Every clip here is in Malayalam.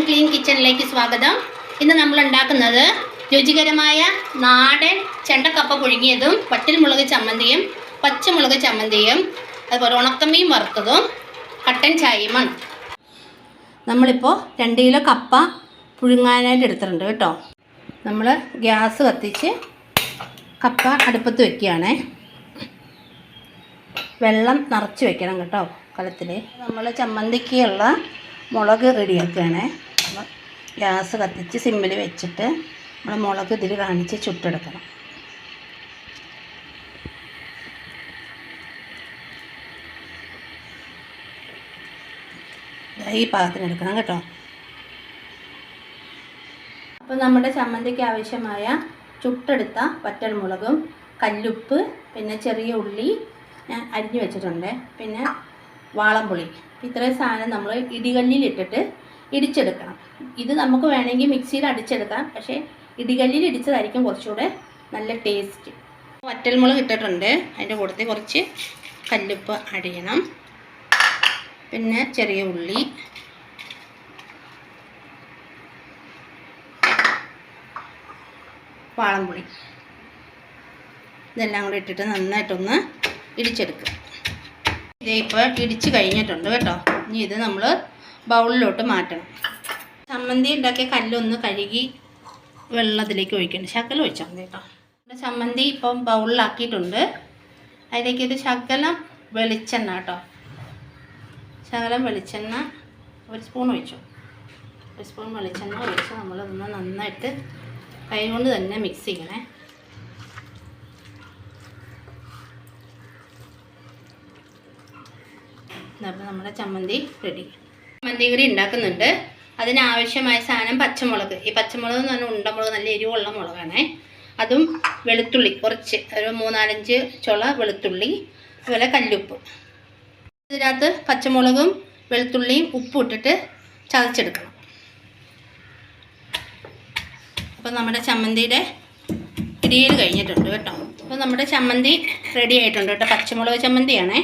എല്ലാവർക്കും ക്ലീൻ കിച്ചണിലേക്ക് സ്വാഗതം. ഇന്ന് നമ്മൾ ഉണ്ടാക്കുന്നത് രുചികരമായ നാടൻ ചെണ്ടക്കപ്പ പുഴുങ്ങിയതും വറ്റൽമുളക് ചമ്മന്തിയും പച്ചമുളക് ചമ്മന്തിയും അതുപോലെ ഉണക്കമീൻ വറുത്തതും കട്ടൻ ചായയുമാണ് നമ്മളിപ്പോൾ രണ്ട് കിലോ കപ്പ പുഴുങ്ങാനായിട്ട് എടുത്തിട്ടുണ്ട് കേട്ടോ. നമ്മൾ ഗ്യാസ് കത്തിച്ച് കപ്പ അടുപ്പത്ത് വെക്കുകയാണേ. വെള്ളം നിറച്ച് വെക്കണം കേട്ടോ കലത്തിൽ നമ്മൾ ചമ്മന്തിക്കുള്ള മുളക് റെഡിയാക്കുകയാണേ അപ്പോൾ ഗ്യാസ് കത്തിച്ച് സിമ്മിൽ വെച്ചിട്ട് നമ്മൾ മുളക് ഇതിൽ കാണിച്ച് ചുട്ടെടുക്കണം. ഈ പാകത്തിന് എടുക്കണം കേട്ടോ. അപ്പോൾ നമ്മുടെ ചമ്മന്തിക്ക് ആവശ്യമായ ചുട്ടെടുത്ത വറ്റൽമുളകും കല്ലുപ്പ് പിന്നെ ചെറിയ ഉള്ളി ഞാൻ അരിഞ്ഞു വെച്ചിട്ടുണ്ട്. പിന്നെ വാളംപുളി. ഇത്രയും സാധനം നമ്മൾ ഇടികല്ലിൽ ഇട്ടിട്ട് ഇടിച്ചെടുക്കണം. ഇത് നമുക്ക് വേണമെങ്കിൽ മിക്സിയിൽ അടിച്ചെടുക്കാം. പക്ഷേ ഇടികല്ലിൽ ഇടിച്ചതായിരിക്കും കുറച്ചുകൂടെ നല്ല ടേസ്റ്റ് വറ്റൽമുളക് ഇട്ടിട്ടുണ്ട്. അതിന്റെ കൂട്ടത്തിൽ കുറച്ച് കല്ലുപ്പ് അടിയണം. പിന്നെ ചെറിയ ഉള്ളി. വാളംപുളി. ഇതെല്ലാം കൂടി ഇട്ടിട്ട് നന്നായിട്ടൊന്ന് ഇടിച്ചെടുക്കുക. ഇതേ ഇപ്പോൾ ഇടിച്ച് കഴിഞ്ഞിട്ടുണ്ട് കേട്ടോ. ഇനി ഇത് നമ്മൾ ബൗളിലോട്ട് മാറ്റണം. ചമ്മന്തി ഉണ്ടാക്കിയ കല്ലൊന്ന് കഴുകി വെള്ളത്തിലേക്ക് ഒഴിക്കണം. ശകലം ഒഴിച്ചാൽ മതി കേട്ടോ ചമ്മന്തി ഇപ്പം ബൗളിലാക്കിയിട്ടുണ്ട്. അതിലേക്ക് ഇത് ശകലം വെളിച്ചെണ്ണ കേട്ടോ. ശകലം വെളിച്ചെണ്ണ ഒരു സ്പൂൺ ഒഴിച്ചു. ഒരു സ്പൂൺ വെളിച്ചെണ്ണ ഒഴിച്ച് നമ്മളതൊന്ന് നന്നായിട്ട് കൈ കൊണ്ട് തന്നെ മിക്സ് ചെയ്യണേ. അപ്പം നമ്മുടെ ചമ്മന്തി റെഡി ചമ്മന്തി കറി ഉണ്ടാക്കുന്നുണ്ട്. അതിനാവശ്യമായ സാധനം പച്ചമുളക്. ഈ പച്ചമുളക് എന്ന് പറഞ്ഞാൽ ഉണ്ടമുളക് നല്ല എരിവുള്ള മുളകാണേ. അതും വെളുത്തുള്ളി കുറച്ച് ഒരു മൂന്നാലഞ്ച് ചുള വെളുത്തുള്ളി അതുപോലെ കല്ലുപ്പ്. ഇതിനകത്ത് പച്ചമുളകും വെളുത്തുള്ളിയും ഉപ്പും ഇട്ടിട്ട് ചതച്ചെടുക്കണം. അപ്പോൾ നമ്മുടെ ചമ്മന്തിയുടെ ഇടിയിൽ കഴിഞ്ഞിട്ടുണ്ട് കേട്ടോ. അപ്പോൾ നമ്മുടെ ചമ്മന്തി റെഡി ആയിട്ടുണ്ട് കേട്ടോ. പച്ചമുളക് ചമ്മന്തിയാണേ.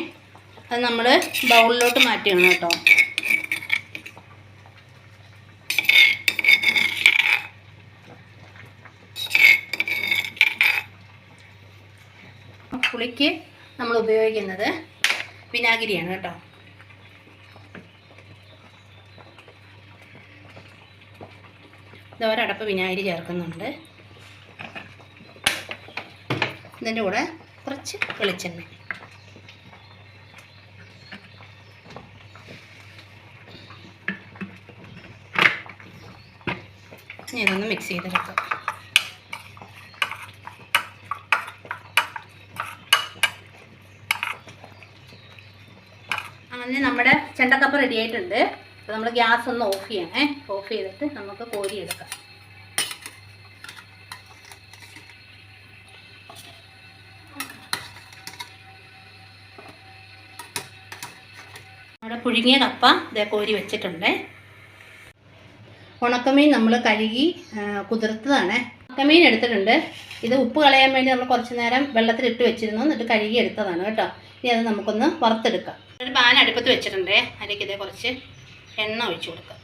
അത് നമ്മൾ ബൗളിലോട്ട് മാറ്റിയാണ് കേട്ടോ. പുളിക്ക് നമ്മൾ ഉപയോഗിക്കുന്നത് വിനാഗിരിയാണ് കേട്ടോ. ഇത് ഒരടപ്പ് വിനാഗിരി ചേർക്കുന്നുണ്ട്. ഇതിന്റെ കൂടെ കുറച്ച് വെളിച്ചെണ്ണ. ഇതൊന്ന് മിക്സ് ചെയ്തെടുക്കാം. അങ്ങനെ നമ്മുടെ ചെണ്ടക്കപ്പ റെഡി ആയിട്ടുണ്ട്. അപ്പോൾ നമ്മൾ ഗ്യാസ് ഒന്ന് ഓഫ് ചെയ്യണേ. ഓഫ് ചെയ്തിട്ട് നമുക്ക് കോരി എടുക്കാം നമ്മുടെ പുഴുങ്ങിയ കപ്പ ഇതേ കോരി വെച്ചിട്ടുണ്ട്. ഉണക്കമീൻ നമ്മൾ കഴുകി കുതിർത്തതാണ്. ഉണക്കമീൻ എടുത്തിട്ടുണ്ട്. ഇത് ഉപ്പ് കളയാൻ വേണ്ടി നമ്മൾ കുറച്ച് നേരം വെള്ളത്തിലിട്ട് വെച്ചിരുന്നു. എന്നിട്ട് കഴുകി എടുത്തതാണ് കേട്ടോ. ഇനി അത് നമുക്കൊന്ന് വറുത്തെടുക്കാം. ഒരു പാൻ അടുപ്പത്ത് വെച്ചിട്ടുണ്ട്. അതിലേക്ക് ഇതേ കുറച്ച് എണ്ണ ഒഴിച്ചു കൊടുക്കാം.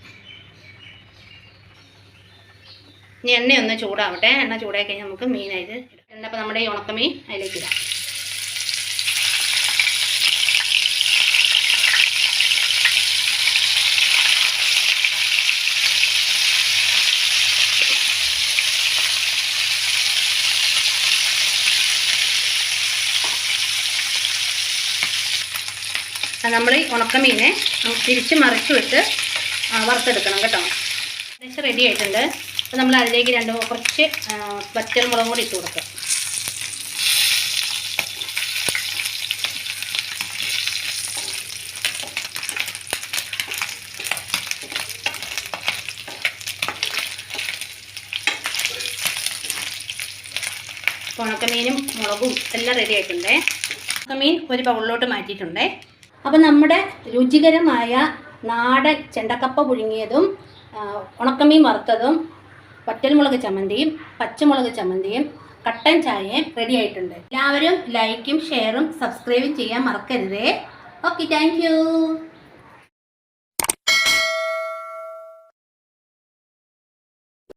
ഇനി എണ്ണയൊന്ന് ചൂടാവട്ടെ. എണ്ണ ചൂടായി കഴിഞ്ഞാൽ നമുക്ക് മീനായിട്ട് എണ്ണ അപ്പോൾ നമ്മുടെ ഈ ഉണക്കമീൻ അതിലേക്ക് ഇടാം. നമ്മൾ ഈ ഉണക്കമീനെ തിരിച്ച് മറിച്ച് വിട്ട് വറുത്തെടുക്കണം കേട്ടോ. ഏകദേശം റെഡി ആയിട്ടുണ്ട്. അപ്പോൾ നമ്മൾ അതിലേക്ക് രണ്ട് കുറച്ച് വറ്റൽ മുളകും കൂടി ഇട്ട് കൊടുക്കുക ഉണക്കമീനും മുളകും എല്ലാം റെഡി ആയിട്ടുണ്ടേ. ഉണക്കമീൻ ഒരു ബൗളിലോട്ട് മാറ്റിയിട്ടുണ്ടേ. അപ്പോൾ നമ്മുടെ രുചികരമായ നാടൻ ചെണ്ടക്കപ്പ പുഴുങ്ങിയതും ഉണക്കമീൻ വറുത്തതും വറ്റൽമുളക് ചമ്മന്തിയും പച്ചമുളക് ചമ്മന്തിയും കട്ടൻ ചായയും റെഡി ആയിട്ടുണ്ട്. എല്ലാവരും ലൈക്കും ഷെയറും സബ്സ്ക്രൈബും ചെയ്യാൻ മറക്കരുതേ. Okay thank